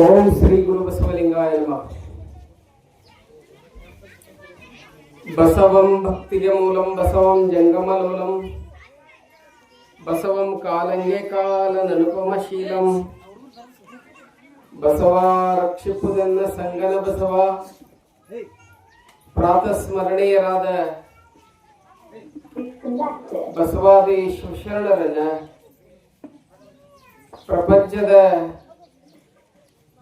ಓಂ ಶ್ರೀ ಗುರು ಬಸವಲಿಂಗಾಯ ನಮಃ ಬಸವಂ ಭಕ್ತಿಗೆ ಮೂಲಂ, ಬಸವಂ ಜಂಗಮಲೋಲಂ, ಬಸವಂ ಕಾಲಂಗೆ ಕಾಲ ನನುಪಮಶೀಲಂ. ಬಸವ ರಕ್ಷಿಪುದನ್ನ ಸಂಗನ ಬಸವ. ಪ್ರಾತಸ್ಮರಣೀಯರಾದ ಬಸವಾದಿ ಶಿವಶರಣರನ್ನ ಪ್ರಪಂಚದ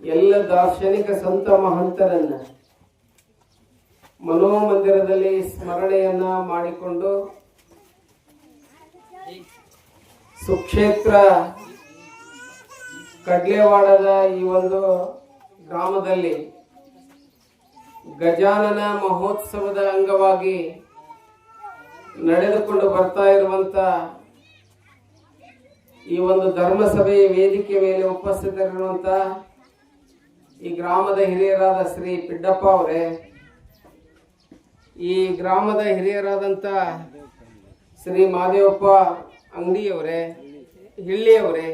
ಎಲ್ಲ ದಾರ್ಶನಿಕ ಸಂತ ಮಹಂತರನ್ನ ಮನೋಮಂದಿರದಲ್ಲಿ ಸ್ಮರಣೆಯನ್ನ ಮಾಡಿಕೊಂಡು ಸುಕ್ಷೇತ್ರ ಕಡ್ಲೆವಾಡದ ಈ ಒಂದು ಗ್ರಾಮದಲ್ಲಿ ಗಜಾನನ ಮಹೋತ್ಸವದ ಅಂಗವಾಗಿ ನಡೆದುಕೊಂಡು ಬರ್ತಾ ಇರುವಂತ ಈ ಒಂದು ಧರ್ಮಸಭೆಯ ವೇದಿಕೆ ಮೇಲೆ ಉಪಸ್ಥಿತರಿರುವಂತ ಈ ಗ್ರಾಮದ ಹಿರಿಯರಾದ ಶ್ರೀ ಪಿಡ್ಡಪ್ಪ ಅವರೇ, ಈ ಗ್ರಾಮದ ಹಿರಿಯರಾದಂಥ ಶ್ರೀ ಮಾದೇವಪ್ಪ ಅಂಗಡಿಯವರೇ, ಹಿಳ್ಳಿಯವರೇ,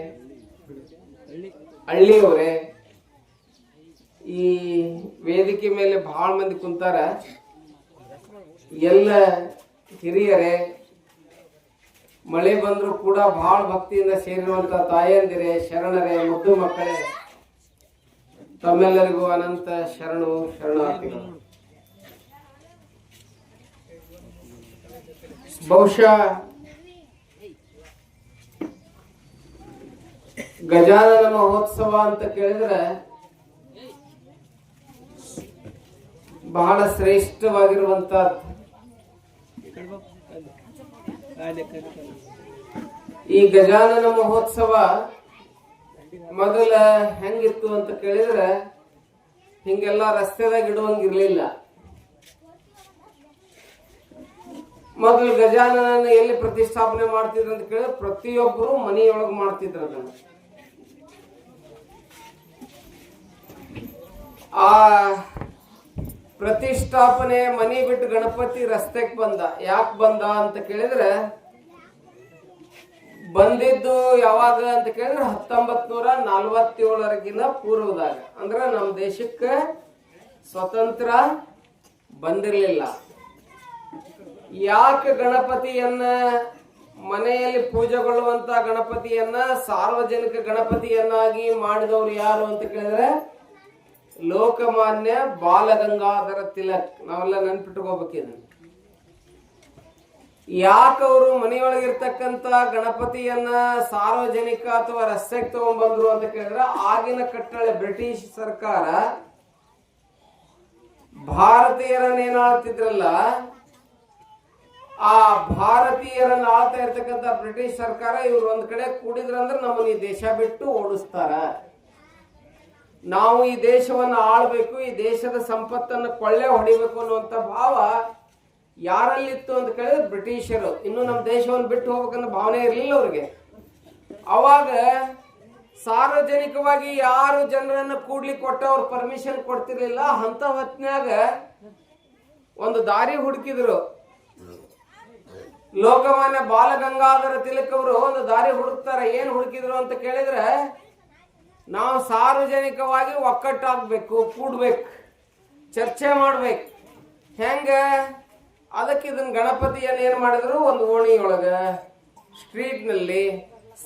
ಹಳ್ಳಿಯವರೇ, ಈ ವೇದಿಕೆ ಮೇಲೆ ಭಾಳ ಮಂದಿ ಕುಂತಾರ. ಎಲ್ಲ ಹಿರಿಯರೇ, ಮಳೆ ಬಂದರೂ ಕೂಡ ಭಾಳ ಭಕ್ತಿಯಿಂದ ಸೇರಿರುವಂಥ ತಾಯಂದಿರೇ, ಶರಣರೇ, ಮುದ್ದು ಮಕ್ಕಳೇ ತಮ್ಮೆಲ್ಲರಿಗೂ ಅನಂತ ಶರಣು ಶರಣಾರ್ಥಿಗಳು. ಬಹುಶಃ ಗಜಾನನ ಮಹೋತ್ಸವ ಅಂತ ಕೇಳಿದ್ರೆ ಬಹಳ ಶ್ರೇಷ್ಠವಾಗಿರುವಂತ ಈ ಗಜಾನನ ಮಹೋತ್ಸವ ಮೊದಲ ಹೆಂಗಿತ್ತು ಅಂತ ಕೇಳಿದ್ರೆ ಹಿಂಗೆಲ್ಲ ರಸ್ತೆದಾಗ ಇಡುವಂಗಿರ್ಲಿಲ್ಲ ಮೊದಲು ಗಜಾನನ ಎಲ್ಲಿ ಪ್ರತಿಷ್ಠಾಪನೆ ಮಾಡ್ತಿದ್ರು ಅಂತ ಕೇಳಿದ್ರೆ ಪ್ರತಿಯೊಬ್ಬರು ಮನೆಯೊಳಗೆ ಮಾಡ್ತಿದ್ರು ಅದನ್ನ. ಆ ಪ್ರತಿಷ್ಠಾಪನೆ ಮನೆ ಬಿಟ್ಟು ಗಣಪತಿ ರಸ್ತೆಗೆ ಬಂದ. ಯಾಕೆ ಬಂದ ಅಂತ ಕೇಳಿದ್ರೆ ಬಂದಿದ್ದು ಯಾವಾಗ ಅಂತ ಕೇಳಿದ್ರೆ ಹತ್ತೊಂಬತ್ ನೂರ ನಲ್ವತ್ತೇಳರಗಿನ ಪೂರ್ವದಾಗ. ಅಂದ್ರೆ ನಮ್ಮ ದೇಶಕ್ಕೆ ಸ್ವತಂತ್ರ ಬಂದಿರಲಿಲ್ಲ. ಯಾಕೆ ಗಣಪತಿಯನ್ನ ಮನೆಯಲ್ಲಿ ಪೂಜೆಗೊಳ್ಳುವಂತ ಗಣಪತಿಯನ್ನ, ಸಾರ್ವಜನಿಕ ಗಣಪತಿಯನ್ನಾಗಿ ಮಾಡಿದವರು ಯಾರು ಅಂತ ಕೇಳಿದ್ರೆ ಲೋಕಮಾನ್ಯ ಬಾಲಗಂಗಾಧರ ತಿಲಕ್. ನಾವೆಲ್ಲ ನೆನ್ಪಿಟ್ಕೋಬೇಕಿದನ್ನ ಯಾಕೆ ಅವರು ಮನೆಯೊಳಗಿರ್ತಕ್ಕಂತ ಗಣಪತಿಯನ್ನ ಸಾರ್ವಜನಿಕ ಅಥವಾ ರಸ್ತೆಗೆ ತಗೊಂಡ್ಬಂದ್ರು ಅಂತ ಕೇಳಿದ್ರೆ ಆಗಿನ ಕಟ್ಟಳೆ ಬ್ರಿಟಿಷ್ ಸರ್ಕಾರ ಭಾರತೀಯರನ್ನ ಏನ್ ಆಳ್ತಿದ್ರಲ್ಲ, ಆ ಭಾರತೀಯರನ್ನ ಆಳ್ತಾ ಇರ್ತಕ್ಕಂಥ ಬ್ರಿಟಿಷ್ ಸರ್ಕಾರ ಇವ್ರು ಒಂದ್ ಕಡೆ ಕೂಡಿದ್ರಂದ್ರೆ ನಮ್ಮನ್ನ ಈ ದೇಶ ಬಿಟ್ಟು ಓಡಿಸ್ತಾರ. ನಾವು ಈ ದೇಶವನ್ನು ಆಳ್ಬೇಕು, ಈ ದೇಶದ ಸಂಪತ್ತನ್ನು ಕೊಳ್ಳೆ ಹೊಡಿಬೇಕು ಅನ್ನುವಂತ ಭಾವ ಯಾರಲ್ಲಿತ್ತು ಅಂತ ಕೇಳಿದ್ರೆ ಬ್ರಿಟಿಷರು. ಇನ್ನು ನಮ್ಮ ದೇಶವನ್ನು ಬಿಟ್ಟು ಹೋಗ್ಬೇಕನ್ನೋ ಭಾವನೆ ಇರಲಿಲ್ಲ ಅವ್ರಿಗೆ. ಅವಾಗ ಸಾರ್ವಜನಿಕವಾಗಿ ಯಾರು ಜನರನ್ನು ಕೂಡ್ಲಿ ಕೊಟ್ಟ ಅವ್ರು ಪರ್ಮಿಷನ್ ಕೊಡ್ತಿರ್ಲಿಲ್ಲ, ಅಂತ ಹೊತ್ನ್ಯಾಗ ಒಂದು ದಾರಿ ಹುಡುಕಿದ್ರು. ಲೋಕಮಾನ್ಯ ಬಾಲಗಂಗಾಧರ ತಿಲಕ್ ಅವರು ಒಂದು ದಾರಿ ಹುಡುಕ್ತಾರೆ. ಏನ್ ಹುಡುಕಿದ್ರು ಅಂತ ಕೇಳಿದ್ರೆ, ನಾವು ಸಾರ್ವಜನಿಕವಾಗಿ ಒಕ್ಕಟ್ಟಾಗ್ಬೇಕು, ಕೂಡ್ಬೇಕು, ಚರ್ಚೆ ಮಾಡ್ಬೇಕು. ಹೆಂಗ? ಅದಕ್ಕೆ ಇದನ್ನ ಗಣಪತಿಯನ್ನು ಏನ್ ಮಾಡಿದ್ರು? ಒಂದು ಓಣಿಯೊಳಗ ಸ್ಟ್ರೀಟ್ನಲ್ಲಿ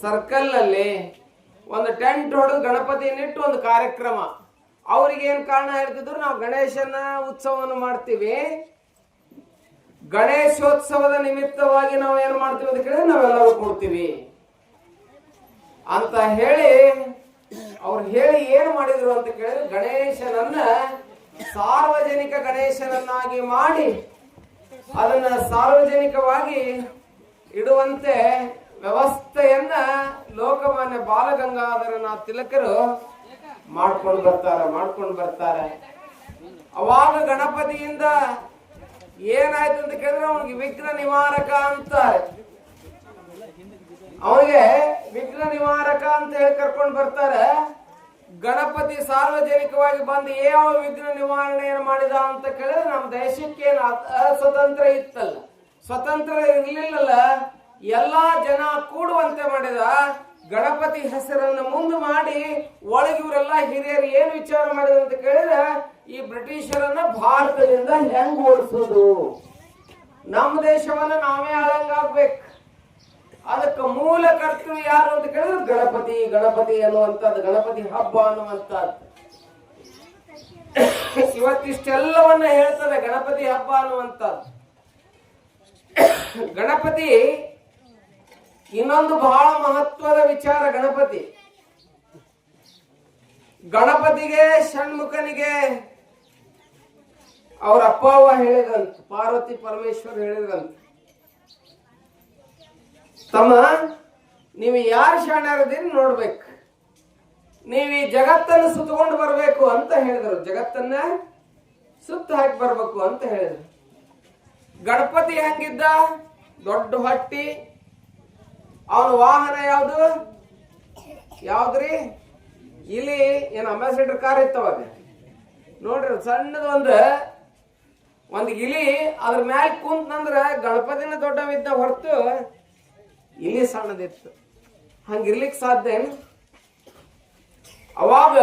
ಸರ್ಕಲ್ನಲ್ಲಿ ಒಂದು ಟೆಂಟ್ ಹೊಡೆದು ಗಣಪತಿಯನ್ನಿಟ್ಟು ಒಂದು ಕಾರ್ಯಕ್ರಮ. ಅವ್ರಿಗೆ ಏನ್ ಕಾರಣ ಹೇಳ್ತಿದ್ರು? ನಾವು ಗಣೇಶನ ಉತ್ಸವವನ್ನು ಮಾಡ್ತೀವಿ. ಗಣೇಶೋತ್ಸವದ ನಿಮಿತ್ತವಾಗಿ ನಾವು ಏನ್ ಮಾಡ್ತೀವಿ ಅಂತ ಕೇಳಿದ್ರೆ ನಾವೆಲ್ಲರೂ ಕೊಡ್ತೀವಿ. ಅಂತ ಹೇಳಿ ಅವ್ರು ಹೇಳಿ ಏನು ಮಾಡಿದ್ರು ಅಂತ ಕೇಳಿದ್ರೆ ಗಣೇಶನನ್ನ ಸಾರ್ವಜನಿಕ ಗಣೇಶನನ್ನಾಗಿ ಮಾಡಿ ಅದನ್ನ ಸಾರ್ವಜನಿಕವಾಗಿ ಇಡುವಂತೆ ವ್ಯವಸ್ಥೆಯನ್ನ ಲೋಕಮಾನ್ಯ ಬಾಲಗಂಗಾಧರನಾಥ್ ತಿಲಕರು ಮಾಡ್ಕೊಂಡು ಬರ್ತಾರೆ ಮಾಡ್ಕೊಂಡು ಬರ್ತಾರೆ. ಅವಾಗ ಗಣಪತಿಯಿಂದ ಏನಾಯ್ತು ಅಂತ ಕೇಳಿದ್ರೆ ಅವನಿಗೆ ವಿಘ್ನ ನಿವಾರಕ ಅಂತಾರೆ. ಅವನಿಗೆ ವಿಘ್ನ ನಿವಾರಕ ಅಂತ ಹೇಳಿ ಕರ್ಕೊಂಡು ಬರ್ತಾರೆ. ಗಣಪತಿ ಸಾರ್ವಜನಿಕವಾಗಿ ಬಂದು ಯಾವ ವಿಘ್ನ ನಿವಾರಣೆಯನ್ನು ಮಾಡಿದ ಅಂತ ಕೇಳಿದ್ರೆ ನಮ್ಮ ದೇಶಕ್ಕೆ ಏನು ಅಸ್ವತಂತ್ರ ಇತ್ತಲ್ಲ. ಸ್ವತಂತ್ರ ಇರ್ಲಿಲ್ಲಲ್ಲ. ಎಲ್ಲಾ ಜನ ಕೂಡುವಂತೆ ಮಾಡಿದ ಗಣಪತಿ ಹೆಸರನ್ನು ಮುಂದೆ ಮಾಡಿ ಒಳಗೆ ಇವರೆಲ್ಲ ಹಿರಿಯರು ಏನು ವಿಚಾರ ಮಾಡಿದ್ರು ಅಂತ ಕೇಳಿದ್ರೆ ಈ ಬ್ರಿಟಿಷರನ್ನ ಭಾರತದಿಂದ ಹೆಂಗ್ ಓಡಿಸೋದು? ನಮ್ಮ ದೇಶವನ್ನ ನಾವೇ ಆಳಂಗಾಗ್ಬೇಕು ಅದಕ್ಕೆ ಮೂಲ ಕರ್ತೃ ಯಾರು ಅಂತ ಕೇಳಿದ್ರೆ ಗಣಪತಿ ಗಣಪತಿ ಅನ್ನುವಂಥದ್ದು ಗಣಪತಿ ಹಬ್ಬ ಅನ್ನುವಂಥದ್ದು. ಇವತ್ತಿಷ್ಟೆಲ್ಲವನ್ನ ಹೇಳ್ತದೆ ಗಣಪತಿ ಹಬ್ಬ ಅನ್ನುವಂಥದ್ದು. ಗಣಪತಿ ಇನ್ನೊಂದು ಬಹಳ ಮಹತ್ವದ ವಿಚಾರ ಗಣಪತಿ. ಗಣಪತಿಗೆ, ಷಣ್ಮುಖನಿಗೆ ಅವ್ರ ಅಪ್ಪ ಅವ್ವ ಹೇಳಿದಂತ, ಪಾರ್ವತಿ ಪರಮೇಶ್ವರ್ ಹೇಳಿದ್ರಂತ ತಮ್ಮ, ನೀವು ಯಾರು ಶಾಣ್ಯಾರದಿರಿ ನೋಡ್ಬೇಕು. ನೀವು ಈ ಜಗತ್ತನ್ನು ಸುತ್ತಕೊಂಡು ಬರಬೇಕು ಅಂತ ಹೇಳಿದರು. ಜಗತ್ತನ್ನ ಸುತ್ತ ಹಾಕಿ ಬರ್ಬೇಕು ಅಂತ ಹೇಳಿದ್ರು. ಗಣಪತಿ ಹೆಂಗಿದ್ದ? ದೊಡ್ಡ ಹೊಟ್ಟಿ. ಅವನ ವಾಹನ ಯಾವುದು? ಯಾವ್ದ್ರಿ? ಇಲ್ಲಿ ಏನು ಅಂಬಾಸಿಡರ್ ಕಾರ್ ಇತ್ತವ ನೋಡ್ರಿ, ಸಣ್ಣದ ಒಂದು ಒಂದು ಇಲಿ ಅದ್ರ ಮ್ಯಾಲ ಕುಂತಂದ್ರ ಗಣಪತಿನ ದೊಡ್ಡವಿದ್ದ ಹೊರತು ಇಲಿ ಸಣ್ಣದಿತ್ತು ಹಂಗಿರ್ಲಿಕ್ಕೆ ಸಾಧ್ಯ ಏನು? ಅವಾಗ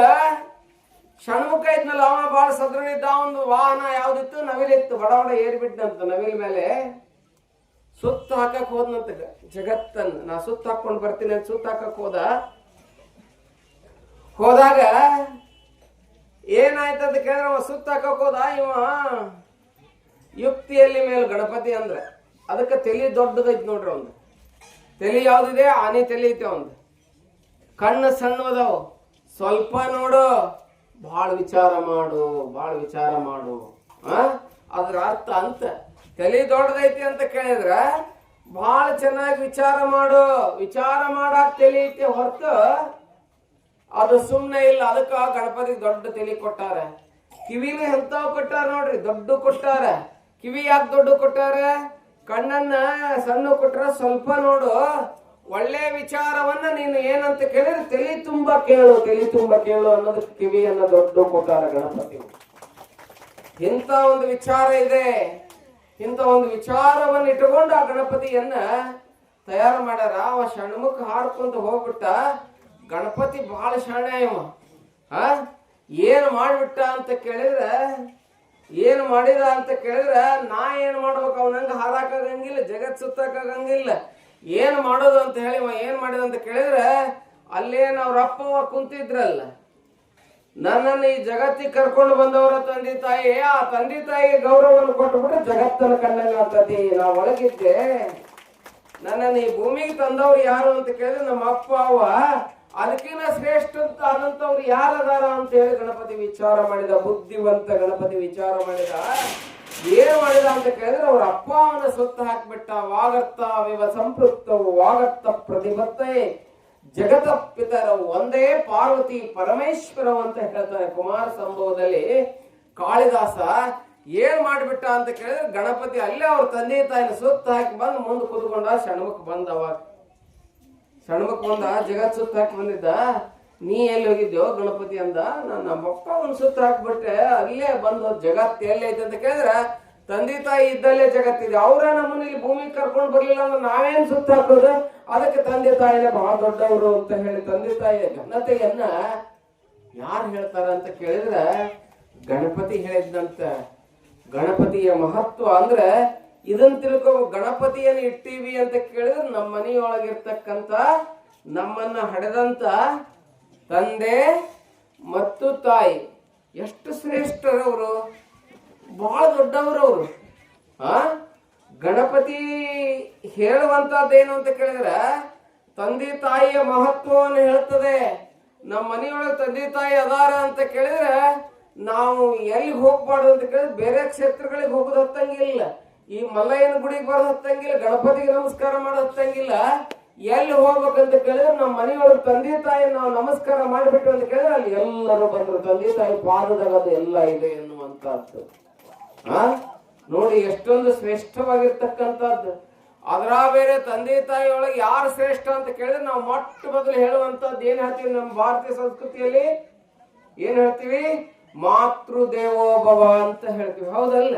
ಷಣ್ಮುಖ ಇದ್ನಲ್ಲ, ಅವ ಬಾಳ ಸದೃಢಿದ್ದ ಒಂದು ವಾಹನ ಯಾವ್ದಿತ್ತು? ನವಿಲಿತ್ತು. ಬಡ ಬಡ ಏರ್ಬಿಟ್ಟಂತ ನವಿಲ್ ಮೇಲೆ. ಸುತ್ತ ಹಾಕಕ್ ಹೋದ್ನಂತ ಜಗತ್ತನ್ ನಾ ಸುತ್ತ ಹಾಕೊಂಡ್ ಬರ್ತೀನಿ ಅಂತ ಸುತ್ತ ಹಾಕಕ್ ಹೋದ. ಹೋದಾಗ ಏನಾಯ್ತು ಅಂತ ಕೇಳಿದ್ರೆ ಅವ ಸುತ್ತ ಹಾಕಕ್ ಹೋದ. ಇವ ಯುಕ್ತಿಯಲ್ಲಿ ಮೇಲೆ ಗಣಪತಿ ಅಂದ್ರೆ. ಅದಕ್ಕೆ ತಲೆ ದೊಡ್ಡದೈತ್ ನೋಡ್ರಿ ಒಂದು ತಲಿ ಯಾವ್ದಿದೆ? ಆನೆ ತಲೆ ಐತೆ ಒಂದು ಕಣ್ಣು ಸಣ್ಣದವು ಸ್ವಲ್ಪ ನೋಡು. ಭಾಳ ವಿಚಾರ ಮಾಡು, ಭಾಳ ವಿಚಾರ ಮಾಡು. ಆ? ಅದ್ರ ಅರ್ಥ ಅಂತ. ತಲೆ ದೊಡ್ಡದೈತಿ ಅಂತ ಕೇಳಿದ್ರ ಭಾಳ ಚೆನ್ನಾಗಿ ವಿಚಾರ ಮಾಡು. ವಿಚಾರ ಮಾಡಾಕ್ ತಲೆ ಐತಿ ಹೊರತು ಅದು ಸುಮ್ಮನೆ ಇಲ್ಲ. ಅದಕ್ಕ ಗಣಪತಿ ದೊಡ್ಡ ತಲೆ ಕೊಟ್ಟಾರ. ಕಿವಿನೂ ಎಂತಾವ್ ಕೊಟ್ಟಾರ ನೋಡ್ರಿ? ದೊಡ್ಡ ಕೊಟ್ಟಾರ. ಕಿವಿ ಯಾಕೆ ದೊಡ್ಡ ಕೊಟ್ಟಾರ? ಕಣ್ಣನ್ನ ಸಣ್ಣ ಕೊಟ್ರ ಸ್ವಲ್ಪ ನೋಡು. ಒಳ್ಳೆ ವಿಚಾರವನ್ನ ನೀನು ಏನಂತ ಕೇಳಿದ್ರೆ ತಲೆ ತುಂಬಾ ಕೇಳು, ತಲೆ ತುಂಬಾ ಕೇಳು ಅನ್ನೋದಕ್ಕೆ ಕಿವಿಯನ್ನ ದೊಡ್ಡ ಕೊಟ್ಟಾರ ಗಣಪತಿ. ಇಂಥ ಒಂದು ವಿಚಾರ ಇದೆ. ಇಂಥ ಒಂದು ವಿಚಾರವನ್ನ ಇಟ್ಟುಕೊಂಡು ಆ ಗಣಪತಿಯನ್ನ ತಯಾರು ಮಾಡ್ಯಾರ. ಅವ ಷಣ್ಮುಖ ಹಾಡ್ಕೊಂಡು ಹೋಗ್ಬಿಟ್ಟ. ಗಣಪತಿ ಬಹಳ ಶರಣ ಇವ. ಏನ್ ಮಾಡ್ಬಿಟ್ಟ ಅಂತ ಕೇಳಿದ್ರೆ ಏನ್ ಮಾಡಿದ ಅಂತ ಕೇಳಿದ್ರೆ, ನಾ ಏನು ಮಾಡ್ಬೇಕು? ಅವನಂಗೆ ಹಾರಾಕಾಗಂಗಿಲ್ಲ, ಜಗತ್ ಸುತ್ತಾಕಾಗಂಗಿಲ್ಲ. ಏನು ಮಾಡೋದು ಅಂತ ಹೇಳಿ ಏನು ಮಾಡಿದ ಅಂತ ಕೇಳಿದ್ರೆ, ಅಲ್ಲೇನು ಅವ್ರ ಅಪ್ಪ ಅವ್ವ ಕುಂತಿದ್ರಲ್ಲ, ನನ್ನನ್ನು ಈ ಜಗತ್ತಿಗೆ ಕರ್ಕೊಂಡು ಬಂದವರ ತಂದೆ ತಾಯಿ, ಆ ತಂದೆ ತಾಯಿಗೆ ಗೌರವವನ್ನು ಕೊಟ್ಟುಬಿಟ್ರೆ ಜಗತ್ತನ್ನು ಕಂಡಂಗ ಅಂತತಿ ನಾ ಒಳಗಿದ್ದೆ, ನನ್ನನ್ನು ಈ ಭೂಮಿಗೆ ತಂದವ್ರು ಯಾರು ಅಂತ ಕೇಳಿದ್ರೆ ನಮ್ಮ ಅಪ್ಪ ಅವ್ವ ಅದಕ್ಕಿಂತ ಶ್ರೇಷ್ಠ ಅಂತ ಅನ್ನಂತವ್ರು ಯಾರದಾರ ಅಂತ ಹೇಳಿ ಗಣಪತಿ ವಿಚಾರ ಮಾಡಿದ, ಬುದ್ಧಿವಂತ ಗಣಪತಿ ವಿಚಾರ ಮಾಡಿದ, ಏನ್ ಮಾಡಿದ ಅಂತ ಕೇಳಿದ್ರೆ ಅವ್ರ ಅಪ್ಪ ಅವನ ಸುತ್ತ ಹಾಕ್ಬಿಟ್ಟ, ವಾಗರ್ತ ವಿವ ಸಂಪೃಕ್ತವು ವಾಗತ್ತ ಪ್ರತಿಭತ್ತ. ಜಗತ ಪಿತರವು ಒಂದೇ ಪಾರ್ವತಿ ಪರಮೇಶ್ವರ ಅಂತ ಹೇಳ್ತಾರೆ ಕುಮಾರ ಸಂಭವದಲ್ಲಿ. ಕಾಳಿದಾಸ ಏನ್ ಮಾಡ್ಬಿಟ್ಟ ಅಂತ ಕೇಳಿದ್ರೆ ಗಣಪತಿ ಅಲ್ಲೇ ಅವ್ರ ತಂದೆ ತಾಯಿನ ಸುತ್ತ ಹಾಕಿ ಬಂದು ಮುಂದೆ ಕುತ್ಕೊಂಡ ಷಣ್ಮುಖ ಬಂದ ಷಣ್ಮುಖ ಬಂದ ಜಗತ್ ಸುತ್ತ ಹಾಕಿ ಬಂದಿದ್ದ. ನೀ ಎಲ್ಲಿ ಹೋಗಿದ್ಯೋ ಗಣಪತಿ ಅಂದ. ನಾನು ನಮ್ಮ ಅಪ್ಪ ಒಂದ್ ಸುತ್ತ ಹಾಕ್ಬಿಟ್ಟೆ. ಅಲ್ಲೇ ಬಂದು ಜಗತ್ ಎಲ್ಲಿ ಐತೆ ಅಂತ ಕೇಳಿದ್ರೆ, ತಂದೆ ತಾಯಿ ಇದ್ದಲ್ಲೇ ಜಗತ್ತಿದೆ ಅವರ ನಮ್ಮನ್ನ ಇಲ್ಲಿ ಭೂಮಿಗೆ ಕರ್ಕೊಂಡು ಬರ್ಲಿಲ್ಲ ಅಂದ್ರೆ ನಾವೇನ್ ಸುತ್ತ ಹಾಕೋದು? ಅದಕ್ಕೆ ತಂದೆ ತಾಯಿನೇ ಬಹಳ ದೊಡ್ಡವರು ಅಂತ ಹೇಳಿ ತಂದೆ ತಾಯಿಯ ಘನತೆಯನ್ನ ಯಾರು ಹೇಳ್ತಾರ ಅಂತ ಕೇಳಿದ್ರೆ, ಗಣಪತಿ ಹೇಳಿದಂತ ಗಣಪತಿಯ ಮಹತ್ವ ಅಂದ್ರೆ ಇದನ್ನ ತಿಳ್ಕೊ ಗಣಪತಿಯನ್ನು ಇಟ್ಟೀವಿ ಅಂತ ಕೇಳಿದ್ರೆ ನಮ್ಮ ಮನೆಯೊಳಗಿರ್ತಕ್ಕಂತ ನಮ್ಮನ್ನ ಹಡೆದಂತ ತಂದೆ ಮತ್ತು ತಾಯಿ. ಎಷ್ಟು ಶ್ರೇಷ್ಠರವರು? ಬಹಳ ದೊಡ್ಡವರವರು. ಆ? ಗಣಪತಿ ಹೇಳುವಂತದ್ದೇನು ಅಂತ ಕೇಳಿದ್ರೆ, ತಂದೆ ತಾಯಿಯ ಮಹತ್ವವನ್ನು ಹೇಳ್ತದೆ. ನಮ್ಮ ಮನೆಯೊಳಗೆ ತಂದೆ ತಾಯಿ ಅದಾರ ಅಂತ ಕೇಳಿದ್ರೆ, ನಾವು ಎಲ್ಲಿ ಹೋಗ್ಬಾರ್ದು ಅಂತ ಕೇಳಿದ್ರೆ ಬೇರೆ ಕ್ಷೇತ್ರಗಳಿಗೆ ಹೋಗೋದು ಹತ್ತಂಗಿಲ್ಲ ಈ ಮಲ್ಲಯ್ಯನ ಗುಡಿಗೆ ಬರೋದು ಹತ್ತಂಗಿಲ್ಲ, ಗಣಪತಿಗೆ ನಮಸ್ಕಾರ ಮಾಡೋದು ಹತ್ತಂಗಿಲ್ಲ, ಎಲ್ಲಿ ಹೋಗ್ಬೇಕಂತ ಕೇಳಿದ್ರೆ ನಮ್ಮ ಮನೆಯೊಳಗೆ ತಂದೆ ತಾಯಿ ನಾವು ನಮಸ್ಕಾರ ಮಾಡಿಬಿಟ್ಟು ಅಂತ ಕೇಳಿದ್ರೆ ಅಲ್ಲಿ ಎಲ್ಲರೂ ಬಂದ್ರು. ತಂದೆ ತಾಯಿ ಪಾದದಾಗ ಅದು ಎಲ್ಲ ಇದೆ ಎನ್ನುವಂತಹದ್ದು ಆ? ನೋಡಿ, ಎಷ್ಟೊಂದು ಶ್ರೇಷ್ಠವಾಗಿರ್ತಕ್ಕಂಥದ್ದು. ಅದರ ಬೇರೆ ತಂದೆ ತಾಯಿಯೊಳಗೆ ಯಾರು ಶ್ರೇಷ್ಠ ಅಂತ ಕೇಳಿದ್ರೆ ನಾವು ಮೊಟ್ಟ ಮೊದಲು ಹೇಳುವಂತದ್ದು ಏನ್ ಹೇಳ್ತೀವಿ ನಮ್ಮ ಭಾರತೀಯ ಸಂಸ್ಕೃತಿಯಲ್ಲಿ? ಏನ್ ಹೇಳ್ತೀವಿ? ಮಾತೃ ದೇವೋಭವ ಅಂತ ಹೇಳ್ತೀವಿ. ಹೌದಲ್ಲ?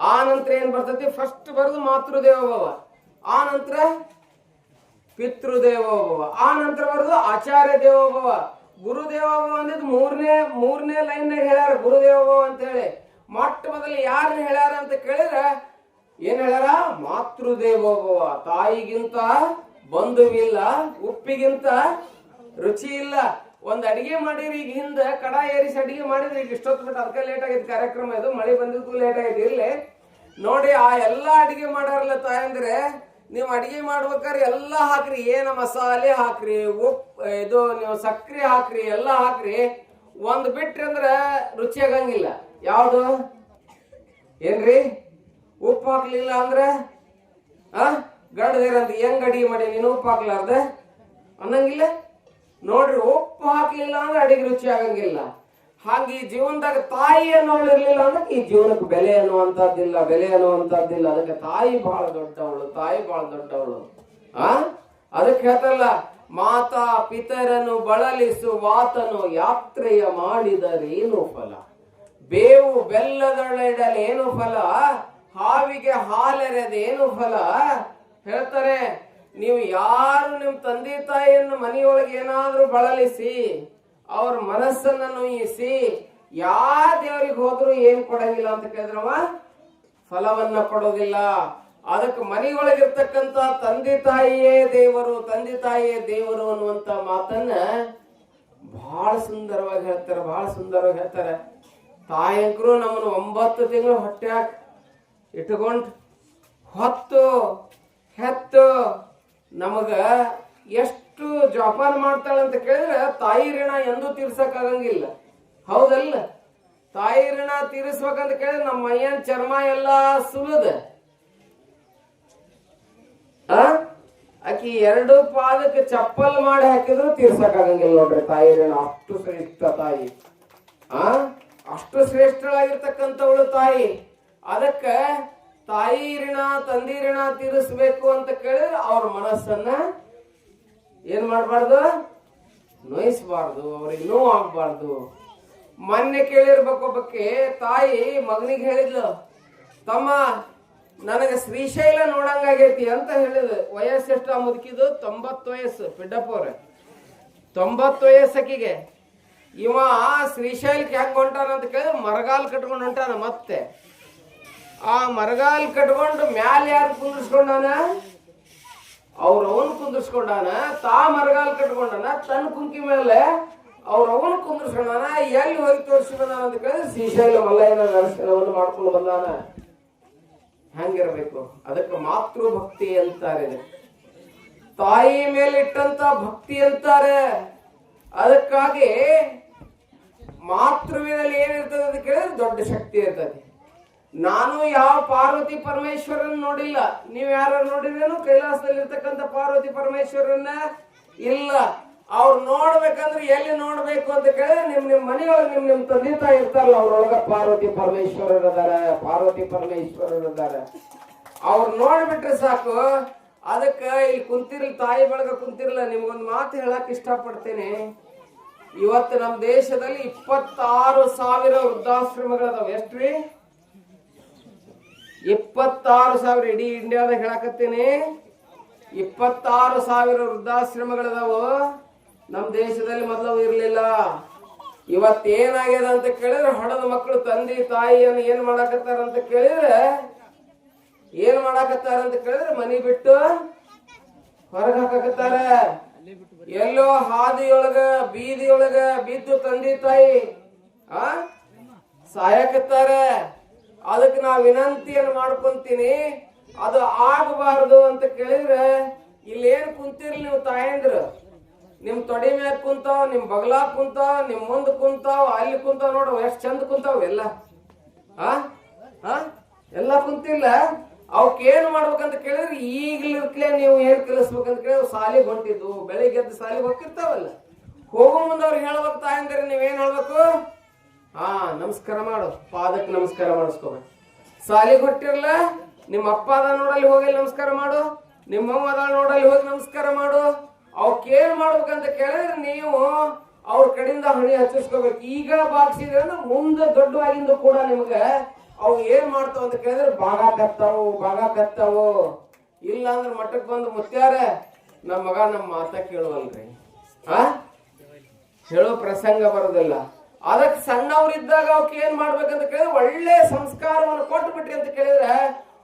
ಆ ನಂತರ ಏನ್ ಬರ್ತೈತಿ? ಫಸ್ಟ್ ಬರೋದು ಮಾತೃದೇವೋಭವ. ಆ ನಂತರ ಪಿತೃದೇವೋಭವ. ಆ ನಂತರ ಬರೋದು ಆಚಾರ್ಯ ಗುರುದೇವ ಗುರುದೇವೋಭವ ಅಂದಿದ್ದು ಮೂರನೇ ಮೂರನೇ ಲೈನ್ ಹೇಳ್ಯಾರ ಗುರುದೇವೋಭವ ಅಂತ ಹೇಳಿ. ಮೊಟ್ಟ ಮೊದಲು ಯಾರು ಹೇಳ್ಯಾರ ಅಂತ ಕೇಳಿದ್ರೆ, ಏನ್ ಹೇಳ್ಯಾರ? ಮಾತೃದೇವೋಭವ. ತಾಯಿಗಿಂತ ಬಂಧುವಿಲ್ಲ, ಉಪ್ಪಿಗಿಂತ ರುಚಿ ಇಲ್ಲ ಒಂದ್ ಅಡಿಗೆ ಮಾಡಿರಿ, ಈಗ ಹಿಂದ ಕಡ ಏರಿಸಿ ಅಡಿಗೆ ಮಾಡಿದ್ರೆ ಈಗ ಇಷ್ಟೊತ್ತು ಬಿಟ್ಟು ಅದಕ್ಕೆ ಲೇಟ್ ಆಗಿದ್ದು ಕಾರ್ಯಕ್ರಮ ಇದು, ಮಳೆ ಬಂದಿದ್ದಕ್ಕೂ ಲೇಟ್ ಆಗಿದೆ. ಇಲ್ಲಿ ನೋಡಿ ಆ ಎಲ್ಲಾ ಅಡಿಗೆ ಮಾಡಾರಲ್ಲ ತಾಯಂದ್ರೆ, ನೀವು ಅಡಿಗೆ ಮಾಡ್ಬೇಕಾದ್ರೆ ಎಲ್ಲ ಹಾಕ್ರಿ, ಏನ ಮಸಾಲೆ ಹಾಕ್ರಿ ಉಪ್ಪು ಇದು ನೀವು ಸಕ್ಕರೆ ಹಾಕ್ರಿ, ಎಲ್ಲ ಹಾಕ್ರಿ. ಒಂದು ಬಿಟ್ರಿ ಅಂದ್ರೆ ರುಚಿ ಆಗಂಗಿಲ್ಲ. ಯಾವ್ದು? ಏನ್ರಿ? ಉಪ್ಪು ಹಾಕ್ಲಿಲ್ಲ ಅಂದ್ರೆ, ಆ? ಗಂಡದೇರಂತ ಹೆಂಗ್ ಅಡಿಗೆ ಮಾಡಿ ನೀನು ಉಪ್ಪು ಹಾಕ್ಲಾರ್ದ? ಅನ್ನಂಗಿಲ್ಲ? ನೋಡ್ರಿ, ಉಪ್ಪು ಹಾಕ್ಲಿಲ್ಲ ಅಂದ್ರೆ ಅಡಿಗೆ ರುಚಿ ಆಗಂಗಿಲ್ಲ. ಹಾಗೆ ಈ ಜೀವನದಾಗ ತಾಯಿ ಅನ್ನೋಳು ಇರ್ಲಿಲ್ಲ ಅಂದ್ರೆ ಈ ಜೀವನಕ್ಕೆ ಬೆಲೆ ಅನ್ನುವಂಥದ್ದಿಲ್ಲ ಬೆಲೆ ಅನ್ನುವಂಥದ್ದಿಲ್ಲ. ಅದಕ್ಕೆ ತಾಯಿ ಬಹಳ ದೊಡ್ಡವಳು, ತಾಯಿ ಬಹಳ ದೊಡ್ಡವಳು. ಆ? ಅದಕ್ಕೆ ಹೇಳ್ತಾರಲ್ಲ ಮಾತಾ ಪಿತರನು ಬಳಲಿಸು ವಾತನು ಯಾತ್ರೆಯ ಮಾಡಿದರೇನು ಫಲ? ಬೇವು ಬೆಲ್ಲದೊಳಡಲೇನು ಫಲ? ಹಾವಿಗೆ ಹಾಲೆರೆದೇನು ಫಲ? ಹೇಳ್ತಾರೆ ನೀವು ಯಾರು ನಿಮ್ ತಂದೆ ತಾಯಿಯನ್ನು ಮನೆಯೊಳಗೆ ಏನಾದರೂ ಬಳಲಿಸಿ, ಅವ್ರ ಮನಸ್ಸನ್ನ ನೋಯಿಸಿ ಯಾ ದೇವರಿಗೆ ಹೋದ್ರು ಏನ್ ಕೊಡಂಗಿಲ್ಲ ಅಂತ ಕೇಳಿದ್ರವ? ಫಲವನ್ನ ಕೊಡೋದಿಲ್ಲ. ಅದಕ್ಕೆ ಮನೆಯೊಳಗಿರ್ತಕ್ಕಂತ ತಂದೆ ತಾಯಿಯೇ ದೇವರು, ತಂದೆ ತಾಯಿಯೇ ದೇವರು ಅನ್ನುವಂತ ಮಾತನ್ನ ಬಹಳ ಸುಂದರವಾಗಿ ಹೇಳ್ತಾರೆ ಬಹಳ ಸುಂದರವಾಗಿ ಹೇಳ್ತಾರೆ. ತಾಯಂಕರು ನಮ್ಮನ್ನು ಒಂಬತ್ತು ತಿಂಗಳು ಹೊಟ್ಟ್ಯಾಗ ಇಟ್ಕೊಂಡು, ಹೊತ್ತು, ಹೆತ್ತು ನಮಗ ಎಷ್ಟು ಜೋಪಾನ ಮಾಡ್ತಾಳೆ ಅಂತ ಕೇಳಿದ್ರೆ ತಾಯಿ ಋಣ ಎಂದೂ ತೀರ್ಸಕ್ಕಾಗಂಗಿಲ್ಲ. ಹೌದಲ್ಲ? ತಾಯಿ ಋಣ ತೀರಿಸ್ಬೇಕಂತ ಕೇಳಿದ್ರೆ ನಮ್ಮ ಮೈಯನ್ ಚರ್ಮ ಎಲ್ಲ ಸುಲದ. ಆಕಿ ಎರಡು ಪಾದಕ್ಕೆ ಚಪ್ಪಲ್ ಮಾಡಿ ಹಾಕಿದ್ರು ತೀರ್ಸಕ್ಕಾಗಂಗಿಲ್ಲ ನೋಡ್ರಿ ತಾಯಿ ಋಣ. ಅಷ್ಟು ಶ್ರೇಷ್ಠ ತಾಯಿ. ಆ? ಅಷ್ಟು ಶ್ರೇಷ್ಠಳಾಗಿರ್ತಕ್ಕಂಥವಳು ತಾಯಿ. ಅದಕ್ಕ ತಾಯಿ ಋಣ ತಂದಿ ಋಣ ತೀರಿಸ್ಬೇಕು ಅಂತ ಕೇಳಿದ್ರೆ ಅವ್ರ ಮನಸ್ಸನ್ನ ಏನ್ ಮಾಡಬಾರ್ದು? ನೋಯಿಸಬಾರ್ದು, ಅವ್ರಿಗೆ ನೋವು ಆಗ್ಬಾರ್ದು. ಮೊನ್ನೆ ಕೇಳಿರ್ಬೇಕು ಒಬ್ಬಕ್ಕೆ ತಾಯಿ ಮಗನಿಗೆ ಹೇಳಿದ್ಲು, ತಮ್ಮ, ನನಗೆ ಶ್ರೀಶೈಲ ನೋಡಂಗಾಗೈತಿ ಅಂತ ಹೇಳಿದ್ ವಯಸ್ಸು ಎಷ್ಟು ಆ ಮುದುಕಿದು? ತೊಂಬತ್ತು ವಯಸ್ಸು, ಪಿಡ್ಡಪ್ಪ ಅವ್ರೆ. ತೊಂಬತ್ತು ವಯಸ್ಸಕ್ಕಿಗೆ. ಇವ ಶ್ರೀಶೈಲಕ್ಕೆ ಹೆಂಗ್ ಹೊಂಟಾನ ಅಂತ ಕೇಳಿದ್ರೆ ಮರಗಾಲ್ ಕಟ್ಕೊಂಡು ಹೊಂಟಾನ ಮತ್ತೆ. ಆ ಮರಗಾಲ್ ಕಟ್ಕೊಂಡು ಮ್ಯಾಲ ಯಾರು ಕುಂದಿರ್ಸ್ಕೊಂಡಾನ? ಅವ್ರ ಅವನ್ ಕುಂದಿರ್ಸ್ಕೊಂಡಾನ? ತಾ ಮರಗಾಲ್ ಕಟ್ಕೊಂಡಾನ? ತನ್ನ ಕುಂಕಿ ಮೇಲೆ ಅವ್ರ ಅವನ್ ಕುಂದಿರ್ಸ್ಕೊಂಡಾನ? ಎಲ್ಲಿ ಹೋಗಿ ತೋರಿಸ್ಕೊಂಡಾನ ಅಂತ ಕೇಳಿ ಶ್ರೀಶೈಲ ಮಲ್ಲಯ್ಯನ ದರ್ಶನವನ್ನು ಮಾಡ್ಕೊಂಡು ಬಂದಾನ. ಹಂಗಿರ್ಬೇಕು. ಅದಕ್ಕೆ ಮಾತೃ ಭಕ್ತಿ ಅಂತಾರೆ. ತಾಯಿ ಮೇಲೆ ಇಟ್ಟಂತ ಭಕ್ತಿ ಅಂತಾರೆ. ಅದಕ್ಕಾಗಿ ಮಾತೃವಿನಲ್ಲಿ ಏನಿರ್ತದೆ ಅಂತ ಕೇಳಿದ್ರೆ ದೊಡ್ಡ ಶಕ್ತಿ ಇರ್ತದೆ. ನಾನು ಯಾವ ಪಾರ್ವತಿ ಪರಮೇಶ್ವರನ್ ನೋಡಿಲ್ಲ. ನೀವ್ ಯಾರ ನೋಡಿದ್ರೇನು? ಕೈಲಾಸದಲ್ಲಿ ಇರ್ತಕ್ಕಂಥ ಪಾರ್ವತಿ ಪರಮೇಶ್ವರನ್ನ ಇಲ್ಲ. ಅವ್ರು ನೋಡ್ಬೇಕಂದ್ರೆ ಎಲ್ಲಿ ನೋಡ್ಬೇಕು ಅಂತ ಕೇಳಿದ್ರೆ ನಿಮ್ ನಿಮ್ ಮನೆಯೊಳಗೆ ನಿಮ್ ನಿಮ್ ತಂದೆ ತಾಯಿ ಇರ್ತಾರಲ್ಲ, ಅವ್ರೊಳಗ ಪಾರ್ವತಿ ಪರಮೇಶ್ವರರ್ ಅದಾರ ಪಾರ್ವತಿ ಪರಮೇಶ್ವರರ್ ಅದಾರ ಅವ್ರು ನೋಡ್ಬಿಟ್ರೆ ಸಾಕು. ಅದಕ್ಕ ಇಲ್ಲಿ ಕುಂತಿರ್ಲಿ, ತಾಯಿ ಬಳಗ ಕುಂತಿರ್ಲ. ನಿಮ್ಗೊಂದು ಮಾತು ಹೇಳಕ್ ಇಷ್ಟಪಡ್ತೇನೆ. ಇವತ್ತು ನಮ್ಮ ದೇಶದಲ್ಲಿ ಇಪ್ಪತ್ತಾರು ಸಾವಿರ ವೃದ್ಧಾಶ್ರಮಗಳದಾವ. ಎಷ್ಟ್ರಿ? ಇಪ್ಪತ್ತಾರು ಸಾವಿರ ಇಡೀ ಇಂಡಿಯಾದಾಗ ಹೇಳಕತ್ತೇನೆ. ಇಪ್ಪತ್ತಾರು ಸಾವಿರ ವೃದ್ಧಾಶ್ರಮಗಳದಾವು. ನಮ್ಮ ದೇಶದಲ್ಲಿ ಮೊದಲು ಇರಲಿಲ್ಲ. ಇವತ್ತೇನಾಗ್ಯದ ಅಂತ ಕೇಳಿದ್ರೆ ಹೊಡೆದ ಮಕ್ಕಳು ತಂದೆ, ತಾಯಿಯನ್ನು ಏನ್ ಮಾಡಾಕತ್ತಾರ ಅಂತ ಕೇಳಿದ್ರೆ, ಏನ್ ಮಾಡಾಕತ್ತಾರ ಅಂತ ಕೇಳಿದ್ರೆ ಮನಿ ಬಿಟ್ಟು ಹೊರಗೆ ಹಾಕಾಕತ್ತಾರ. ಎಲ್ಲೋ ಹಾದಿಯೊಳಗ, ಬೀದಿಯೊಳಗ ಬಿದ್ದು ತಂದೆ, ತಾಯಿ, ಆ, ಸಾಯಕತ್ತಾರ. ಅದಕ್ಕೆ ನಾ ವಿನಂತಿಯನ್ನು ಮಾಡ್ಕೊಂತೀನಿ. ಅದು ಆಗಬಾರದು ಅಂತ ಕೇಳಿದ್ರೆ ಇಲ್ಲೇನ್ ಕುಂತಿರ್ಲಿ ನೀವು ತಾಯಂದ್ರು. ನಿಮ್ ತೊಡಿ ಮ್ಯಾಗ ಕುಂತಾವ್, ನಿಮ್ ಬಗ್ಲಾ ಕುಂತಾವ್, ನಿಮ್ ಮುಂದ್ ಕುಂತಾವ್, ಅಲ್ಲಿ ಕುಂತಾವ್ ನೋಡು, ಎಷ್ಟ್ ಚಂದ ಕುಂತಾವ್ ಎಲ್ಲ? ಎಲ್ಲ ಕುಂತಿಲ್ಲ. ಅವಕ್ ಏನ್ ಮಾಡ್ಬೇಕಂತ ಕೇಳಿದ್ರೆ ಈಗ್ಲಿರ್ಕ್ಲೆ ನೀವು ಏನ್ ಕಲಿಸ್ಬೇಕಂತ ಕೇಳಿದ್ರೆ ಸಾಲಿಗೆ ಹೊಂಟಿದ್ದು. ಬೆಳಿಗ್ಗೆ ಎದ್ದು ಸಾಲಿಗೆ ಹೋಗ್ತಿರ್ತಾವಲ್ಲ. ಹೋಗೋ ಮುಂದೆ ಅವ್ರಿಗೆ ಹೇಳ್ಬೇಕು ತಾಯಂದ್ರೆ ನೀವೇನ್ ಹೇಳ್ಬೇಕು? ಹಾ ನಮಸ್ಕಾರ ಮಾಡು. ಪಾದಕ್ಕೆ ನಮಸ್ಕಾರ ಮಾಡಿಸ್ಕೋಬೇಕು ಸಾಲಿಗೆ ಹೊಟ್ಟಿರ್ಲ ನಿಮ್ಮ ಅಪ್ಪ ಅದ ನೋಡಲ್ಲಿ ಹೋಗಿ ನಮಸ್ಕಾರ ಮಾಡು. ನಿಮ್ಮ ಅಮ್ಮ ನೋಡಲ್ಲಿ ಹೋಗಿ ನಮಸ್ಕಾರ ಮಾಡು. ಅವಕ್ ಏನ್ ಮಾಡ್ಬೇಕಂತ ಕೇಳಿದ್ರೆ ನೀವು ಅವ್ರ ಕಡೆಯಿಂದ ಹಣಿ ಹಚ್ಚಿಸ್ಕೋಬೇಕು. ಈಗ ಬಾಗಿಸಿದ್ರೆ ಮುಂದೆ ದೊಡ್ಡವಾಗಿಂದ ಕೂಡ ನಿಮ್ಗೆ ಅವು ಏನ್ ಮಾಡ್ತಾವ ಅಂತ ಕೇಳಿದ್ರೆ ಭಾಗ ಕತ್ತಾವು ಭಾಗ ಕತ್ತಾವು ಇಲ್ಲ ಅಂದ್ರೆ ಮಠಕ್ ಬಂದು ಮುತ್ಯಾರ ನಮ್ಮ ಮಗ ನಮ್ಮ ಮಾತ ಕೇಳುವಲ್ರಿ. ಆ? ಹೇಳೋ ಪ್ರಸಂಗ ಬರೋದಿಲ್ಲ. ಅದಕ್ಕೆ ಸಣ್ಣವರಿದ್ದಾಗ ಅವಕ್ಕೆ ಏನ್ ಮಾಡ್ಬೇಕಂತ ಕೇಳಿದ್ರೆ ಒಳ್ಳೆ ಸಂಸ್ಕಾರವನ್ನು ಕೊಟ್ಟು ಬಿಟ್ರಿ ಅಂತ ಕೇಳಿದ್ರೆ,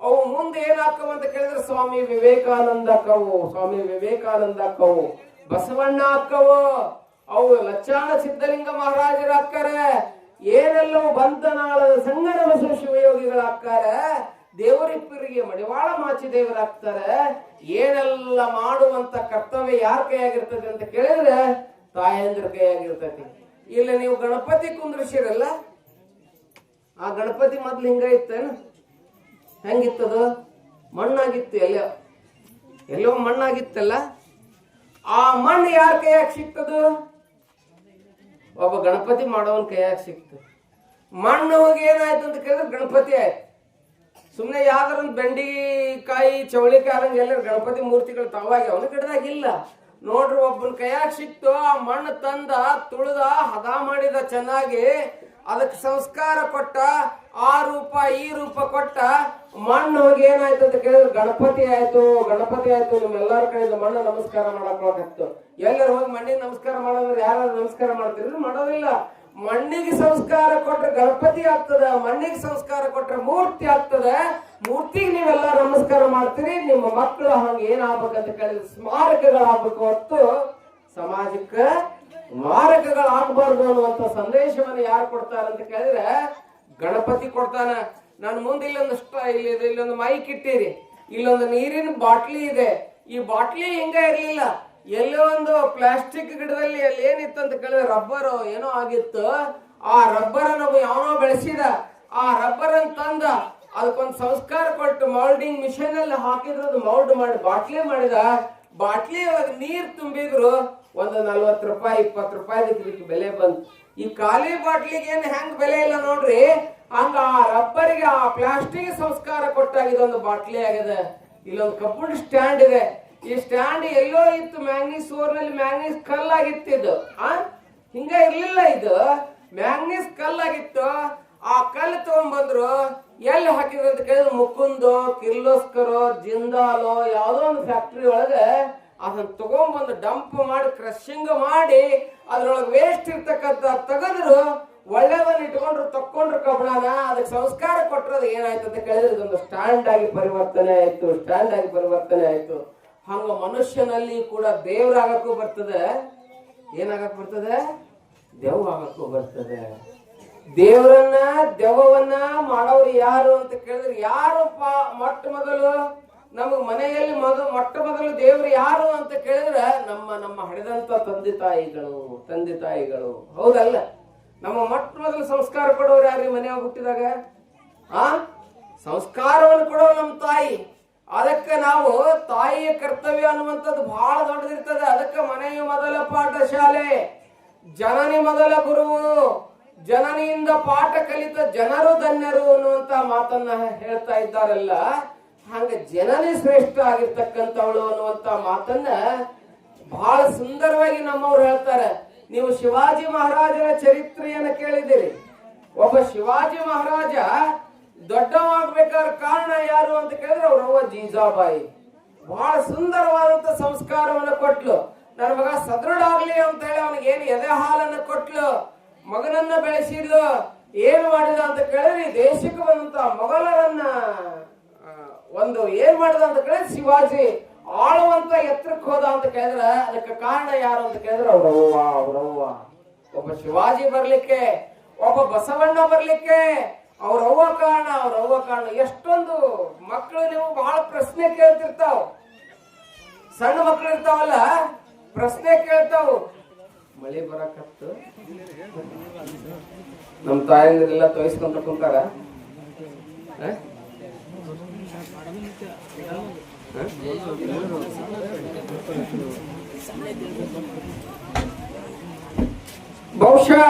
ಅವು ಮುಂದೆ ಏನಾಕ್ಕವು ಅಂತ ಕೇಳಿದ್ರೆ ಸ್ವಾಮಿ ವಿವೇಕಾನಂದ ಅಕ್ಕವು ಸ್ವಾಮಿ ವಿವೇಕಾನಂದ ಅಕ್ಕವು ಬಸವಣ್ಣ ಅಕ್ಕವು ಅವು ಲಚ್ಚಾಣ ಸಿದ್ಧಲಿಂಗ ಮಹಾರಾಜರ ಅಕ್ಕರೆ ಏನೆಲ್ಲವೂ ಬಂಧನಾಳದ ಸಂಗಡ ಬಸವ ಶಿವಯೋಗಿಗಳ ಅಕ್ಕಾರೆ ದೇವರಿಪ್ಪರಿಗೆ ಮಡಿವಾಳ ಮಾಚಿ ದೇವರಾಗ್ತಾರೆ, ಏನೆಲ್ಲ ಮಾಡುವಂತ ಕರ್ತವ್ಯ ಯಾರ ಕೈಯಾಗಿರ್ತದೆ ಅಂತ ಕೇಳಿದ್ರೆ ತಾಯಂದ್ರ ಕೈಯಾಗಿರ್ತೈತಿ ಇಲ್ಲಿ ನೀವು ಗಣಪತಿ ಕುಂದ್ರಿಸಿರಲ್ಲ, ಆ ಗಣಪತಿ ಮೊದ್ಲು ಹಿಂಗ ಇತ್ತೇನು? ಹೆಂಗಿತ್ತದ? ಮಣ್ಣಾಗಿತ್ತು ಎಲ್ಲ, ಎಲ್ಲೋ ಮಣ್ಣಾಗಿತ್ತಲ್ಲ? ಆ ಮಣ್ಣು ಯಾರ ಕೈಯಾಗ ಸಿಕ್ತದ? ಒಬ್ಬ ಗಣಪತಿ ಮಾಡೋನ್ ಕೈಯಾಗ ಸಿಕ್ತು. ಮಣ್ಣು ಹೋಗಿ ಏನಾಯ್ತು ಅಂತ ಕೇಳಿದ್ರೆ ಗಣಪತಿ ಆಯ್ತು. ಸುಮ್ಮನೆ ಯಾವ್ದಾರ ಬೆಂಡಿಕಾಯಿ, ಚವಳಿಕಾಯಿ ಆದಂಗೆ ಎಲ್ಲರೂ ಗಣಪತಿ ಮೂರ್ತಿಗಳು ತಾವಾಗಿ ಅವನ ಗಿಡದಾಗ ನೋಡ್ರಿ ಒಬ್ಬನ ಕೈಯಾಗ ಸಿಕ್ತು, ಆ ಮಣ್ಣು ತಂದ, ತುಳಿದ, ಹದ ಮಾಡಿದ ಚೆನ್ನಾಗಿ ಅದಕ್ಕೆ ಸಂಸ್ಕಾರ ಕೊಟ್ಟ, ಆ ರೂಪ, ಈ ರೂಪ ಕೊಟ್ಟ ಮಣ್ಣು ಹೋಗಿ ಏನಾಯ್ತು ಅಂತ ಕೇಳಿದ್ರೆ ಗಣಪತಿ ಆಯ್ತು ಗಣಪತಿ ಆಯ್ತು, ನಿಮ್ಮೆಲ್ಲರ ಕಡೆಯಿಂದ ಮಣ್ಣು ನಮಸ್ಕಾರ ಮಾಡಕ್ ಎಲ್ಲರೂ ಹೋಗಿ ಮಣ್ಣಿಗೆ ನಮಸ್ಕಾರ ಮಾಡೋದ್ರೆ ಯಾರು ನಮಸ್ಕಾರ ಮಾಡ್ತಿದ್ರು ಮಾಡೋದಿಲ್ಲ. ಮಣ್ಣಿಗೆ ಸಂಸ್ಕಾರ ಕೊಟ್ರೆ ಗಣಪತಿ ಆಗ್ತದ, ಮಣ್ಣಿಗೆ ಸಂಸ್ಕಾರ ಕೊಟ್ರೆ ಮೂರ್ತಿ ಆಗ್ತದೆ ಮೂರ್ತಿಗೆ ನೀವೆಲ್ಲ ನಮಸ್ಕಾರ ಮಾಡ್ತೀರಿ, ನಿಮ್ಮ ಮಕ್ಕಳು ಹಂಗೆ ಏನಾಗ್ಬೇಕಂತ ಕೇಳಿದ್ರೆ ಸ್ಮಾರಕಗಳಾಗ್ಬೇಕು ಹೊತ್ತು ಸಮಾಜಕ್ಕೆ ಮಾರಕಗಳಾಗಬಾರ್ದು ಅನ್ನುವಂತ ಸಂದೇಶವನ್ನು ಯಾರು ಕೊಡ್ತಾರೆ ಅಂತ ಕೇಳಿದ್ರೆ ಗಣಪತಿ ಕೊಡ್ತಾನ. ನಾನು ಮುಂದೆ ಇಲ್ಲೊಂದು ಇಲ್ಲಿ ಇಲ್ಲೊಂದು ಮೈಕ್ ಇಟ್ಟಿರಿ. ಇಲ್ಲೊಂದು ನೀರಿನ ಬಾಟ್ಲಿ ಇದೆ. ಈ ಬಾಟ್ಲಿ ಹಿಂಗ ಇರಲಿಲ್ಲ. ಎಲ್ಲೋ ಒಂದು ಪ್ಲಾಸ್ಟಿಕ್ ಗಿಡದಲ್ಲಿ ಅಲ್ಲಿ ಏನಿತ್ತು ಅಂತ ಕೇಳಿದ್ರೆ ರಬ್ಬರ್ ಏನೋ ಆಗಿತ್ತು. ಆ ರಬ್ಬರ್ ನಾವು ಯಾವನೋ ಬೆಳೆಸಿದ. ಆ ರಬ್ಬರ್ ಅನ್ನು ತಂದ. ಅದಕ್ಕೊಂದು ಸಂಸ್ಕಾರ ಕೊಟ್ಟು ಮೌಲ್ಡಿಂಗ್ ಮಿಷನ್ ಅಲ್ಲಿ ಹಾಕಿದ್ರು ಮೌಲ್ಡ್ ಮಾಡಿ ಬಾಟ್ಲಿ ಮಾಡಿದ, ಬಾಟ್ಲಿ ಒಳಗೆ ನೀರ್ ತುಂಬಿದ್ರು ಒಂದು ನಲ್ವತ್ತು ರೂಪಾಯಿ, ಇಪ್ಪತ್ತು ರೂಪಾಯಿ ಇದಕ್ಕೆ ಬೆಲೆ ಬಂತು. ಈ ಖಾಲಿ ಬಾಟ್ಲಿಗೆ ಏನು ಹೆಂಗ್ ಬೆಲೆ ಇಲ್ಲ ನೋಡ್ರಿ? ಹಂಗ ಆ ರಬ್ಬರಿಗೆ ಆ ಪ್ಲಾಸ್ಟಿಕ್ ಸಂಸ್ಕಾರ ಕೊಟ್ಟಾಗ ಇದೊಂದು ಬಾಟ್ಲಿ ಆಗಿದೆ ಇಲ್ಲೊಂದು ಕಬ್ಬಿಣ ಸ್ಟ್ಯಾಂಡ್ ಇದೆ. ಈ ಸ್ಟ್ಯಾಂಡ್ ಎಲ್ಲೋ ಇತ್ತು, ಮ್ಯಾಂಗ್ನೀಸ್ ಓರ್ನಲ್ಲಿ ಮ್ಯಾಂಗ್ನೀಸ್ ಕಲ್ಲಾಗಿತ್ತು ಇದು ಆ? ಹಿಂಗ ಇರ್ಲಿಲ್ಲ ಇದು. ಮ್ಯಾಂಗ್ನೀಸ್ ಕಲ್ಲಾಗಿತ್ತು. ಆ ಕಲ್ಲು ತಗೊಂಡ್ಬಂದ್ರು ಎಲ್ಲಿ ಹಾಕಿದ್ರು ಅಂತ ಕೇಳಿದ್ರೆ ಮುಕುಂದೋ, ಕಿರ್ಲೋಸ್ಕರೋ, ಜಿಂದಾಲೋ, ಯಾವುದೋ ಒಂದು ಫ್ಯಾಕ್ಟ್ರಿ ಒಳಗೆ ಅದನ್ನ ತಗೊಂಡ್ಬಂದು ಡಂಪ್ ಮಾಡಿ ಕ್ರಶಿಂಗ್ ಮಾಡಿ, ಅದ್ರೊಳಗೆ ವೇಸ್ಟ್ ಇರ್ತಕ್ಕಂಥ ತೆಗೆದ್ರು ಒಳ್ಳೇದನ್ನ ಇಟ್ಕೊಂಡ್ರು, ತಕ್ಕೊಂಡ್ರು ಕಬ್ಬಣನ ಅದಕ್ಕೆ ಸಂಸ್ಕಾರ ಕೊಟ್ಟರೆ ಅದು ಏನಾಯ್ತು ಅಂತ ಕೇಳಿದ್ರೆ ಇದೊಂದು ಸ್ಟ್ಯಾಂಡ್ ಆಗಿ ಪರಿವರ್ತನೆ ಆಯ್ತು ಸ್ಟ್ಯಾಂಡ್ ಆಗಿ ಪರಿವರ್ತನೆ ಆಯ್ತು. ಹಂಗ ಮನುಷ್ಯನಲ್ಲಿ ಕೂಡ ದೇವರಾಗಕ್ಕೂ ಬರ್ತದೆ. ಏನಾಗಕ್ ಬರ್ತದೆ? ದೇವ್ ಆಗಕ್ಕೂ ಬರ್ತದೆ. ದೇವರನ್ನ, ದೆವ್ವವನ್ನ ಮಾಡೋರು ಯಾರು ಅಂತ ಕೇಳಿದ್ರೆ ಯಾರು ಪ- ಮೊಟ್ಟ ಮೊದಲು ನಮಗ್ ಮನೆಯಲ್ಲಿ ಮೊದಲು ಮೊಟ್ಟ ಮೊದಲು ದೇವ್ರು ಯಾರು ಅಂತ ಕೇಳಿದ್ರೆ ನಮ್ಮ ನಮ್ಮ ಹಡೆದಂತ ತಂದೆ ತಾಯಿಗಳು ತಂದೆ ತಾಯಿಗಳು. ಹೌದಲ್ಲ? ನಮ್ಮ ಮೊಟ್ಟ ಮೊದಲು ಸಂಸ್ಕಾರ ಕೊಡೋರು ಯಾರ್ರಿ ಮನೆಯಾಗ ಹುಟ್ಟಿದಾಗ? ಆ? ಸಂಸ್ಕಾರವನ್ನು ಕೊಡೋ ನಮ್ಮ ತಾಯಿ. ಅದಕ್ಕೆ ನಾವು ತಾಯಿಯ ಕರ್ತವ್ಯ ಅನ್ನುವಂಥದ್ದು ಬಹಳ ದೊಡ್ಡದಿರ್ತದೆ. ಅದಕ್ಕೆ ಮನೆಯ ಮೊದಲ ಪಾಠಶಾಲೆ, ಜನನಿ ಮೊದಲ ಗುರುವು ಜನನಿಯಿಂದ ಪಾಠ ಕಲಿತ ಜನರು ಧನ್ಯರು ಅನ್ನುವಂತ ಮಾತನ್ನ ಹೇಳ್ತಾ ಇದ್ದಾರಲ್ಲ, ಹಂಗ ಜನನಿ ಶ್ರೇಷ್ಠ ಆಗಿರ್ತಕ್ಕಂಥವಳು ಅನ್ನುವಂತ ಮಾತನ್ನ ಬಹಳ ಸುಂದರವಾಗಿ ನಮ್ಮವ್ರು ಹೇಳ್ತಾರೆ. ನೀವು ಶಿವಾಜಿ ಮಹಾರಾಜರ ಚರಿತ್ರೆಯನ್ನು ಕೇಳಿದಿರಿ ಒಬ್ಬ ಶಿವಾಜಿ ಮಹಾರಾಜ ದೊಡ್ಡವಾಗ್ಬೇಕಾದ ಕಾರಣ ಯಾರು ಅಂತ ಕೇಳಿದ್ರೆ ಅವರವ್ವ ಜೀಜಾಬಾಯಿ. ಬಹಳ ಸುಂದರವಾದಂತ ಸಂಸ್ಕಾರವನ್ನು ಕೊಟ್ಲು. ನನ್ನ ಮಗ ಸದೃಢ ಆಗ್ಲಿ ಅಂತ ಹೇಳಿ ಅವನಿಗೆ ಏನು ಎದೆ ಹಾಲನ್ನು ಕೊಟ್ಲು. ಮಗನನ್ನ ಬೆಳೆಸಿದ್ದು ಏನ್ ಮಾಡಿದ ಅಂತ ಕೇಳಿದ್ರೆ ದೇಶಕ್ಕೆ ಬಂದಂತ ಮೊಘಲರನ್ನ ಒಂದು ಏನ್ ಮಾಡಿದ ಅಂತ ಕೇಳಿದ್ರೆ ಶಿವಾಜಿ ಆಳುವಂತ ಎತ್ತರಕ್ಕೆ ಹೋದ ಅಂತ ಕೇಳಿದ್ರ ಅದಕ್ಕೆ ಕಾರಣ ಯಾರು ಅಂತ ಕೇಳಿದ್ರೆ ಅವ್ರವ್ವ ಅವ್ರವ್ವ ಒಬ್ಬ ಶಿವಾಜಿ ಬರ್ಲಿಕ್ಕೆ, ಒಬ್ಬ ಬಸವಣ್ಣ ಬರ್ಲಿಕ್ಕೆ ಅವ್ರವ್ವ ಕಾರಣ ಅವ್ರವ್ವ ಕಾರಣ. ಎಷ್ಟೊಂದು ಮಕ್ಕಳು ನೀವು ಬಹಳ ಪ್ರಶ್ನೆ ಕೇಳ್ತಿರ್ತಾವ. ಸಣ್ಣ ಮಕ್ಕಳು ಇರ್ತಾವಲ್ಲ, ಪ್ರಶ್ನೆ ಕೇಳ್ತಾವ. ಮಳೆ ಬರಕತ್ತು. ನಮ್ಮ ತಾಯಂದಿರೆಲ್ಲ ತೋರಿಸ್ಕೊಂತ ಕುಂತಾರ? ಬಹುಶಃ